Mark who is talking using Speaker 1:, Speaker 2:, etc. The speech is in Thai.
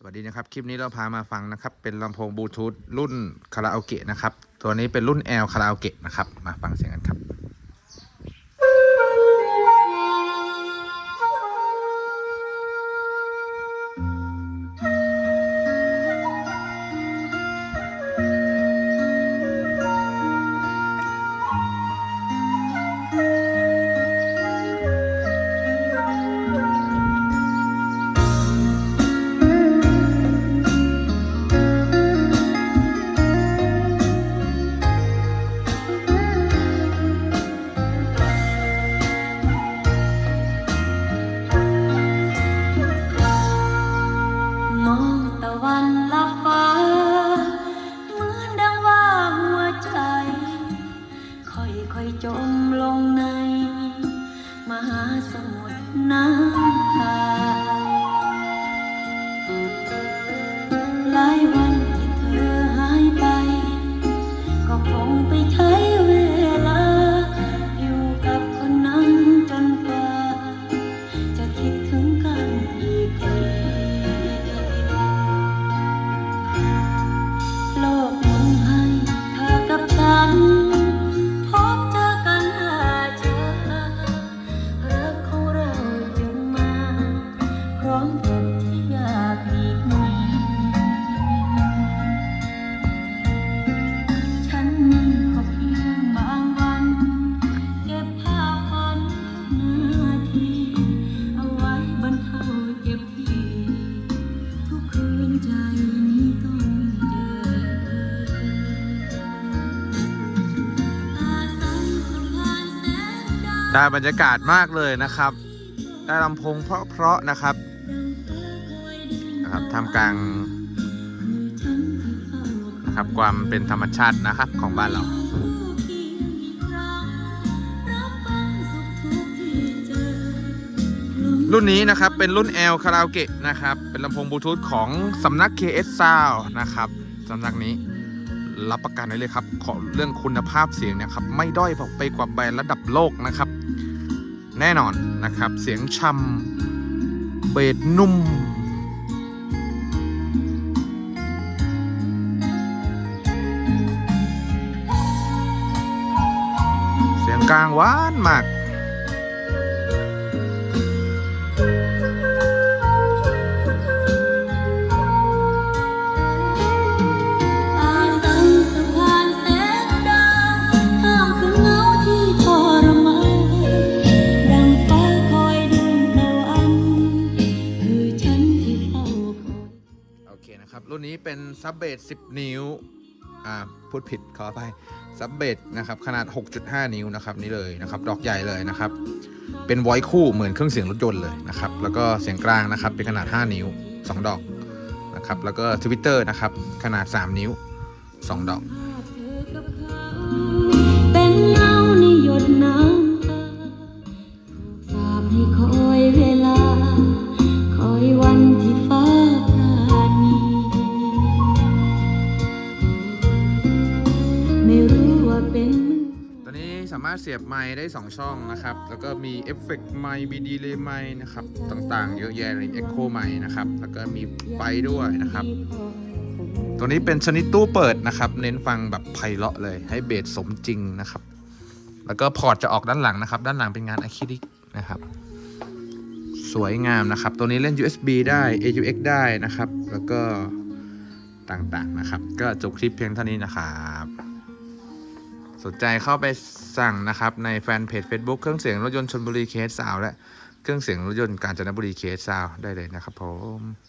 Speaker 1: สวัสดีนะครับ คลิปนี้เราพามาฟังนะครับ เป็นลำโพงบลูทูธรุ่นคาราโอเกะนะครับ ตัวนี้เป็นรุ่น L คาราโอเกะนะครับ มาฟังเสียงกันครับ
Speaker 2: หาสมุทรน้ำตา ได้บรรยากาศ
Speaker 1: มากเลยนะครับ ได้ลำโพงเพราะๆนะครับนะครับท่ามกลางนะครับความเป็นธรรมชาตินะครับของบ้านเรารุ่นนี้นะครับเป็นรุ่น L คาราโอเกะนะครับ เป็นลำโพงบลูทูธของสำนัก KS Sound นะครับสำนักนี้ รับประกันได้เลยครับ ขอเรื่องคุณภาพเสียงเนี่ยครับ ไม่ด้อยไปกว่าแบรนด์ระดับโลกนะครับ แน่นอนนะครับ เสียงช่ำเบสนุ่ม เสียงกลางหวานมาก
Speaker 2: รุ่นนี้เป็
Speaker 1: นซับเบส10 นิ้ว อ่า พูดผิดขอไปซับเบสนะครับ ขนาด 6.5 นิ้วนะครับ นี่เลยนะครับ ดอกใหญ่เลยนะครับ เป็นไวคู่เหมือนเครื่องเสียงรถยนต์เลยนะครับ แล้วก็เสียงกลางนะครับ เป็นขนาด 5 นิ้ว 2 ดอกนะครับ แล้วก็ทวิตเตอร์นะครับ ขนาด 3 นิ้ว 2 ดอก
Speaker 2: เป็นมือ
Speaker 1: ตัวนี้สามารถเสียบไมค์ได้ 2 ช่องนะครับ แล้วก็มีเอฟเฟกต์ไมค์มีดีเลย์ไมค์นะครับ ต่างๆ เยอะแยะเลยเอ็กโคไมค์นะครับ แล้วก็มีไฟด้วยนะครับ ตัวนี้เป็นชนิดตู้เปิดนะครับ เน้นฟังแบบไพเราะเลย ให้เบสสมจริงนะครับ แล้วก็พอร์ตจะออกด้านหลังนะครับ ด้านหลังเป็นงานอะคริลิกนะครับสวยงามนะครับ ตัวนี้เล่น USB ได้ AUX ได้นะครับ แล้วก็ต่างๆนะครับ ก็จบคลิปเพียงเท่านี้นะครับ สนใจเข้าไปสั่งนะครับ ในแฟนเพจ Facebook เครื่องเสียงรถยนต์ชนบุรีเคสซาวและเครื่องเสียงรถยนต์กาญจนบุรีเคสซาวได้เลยนะครับผม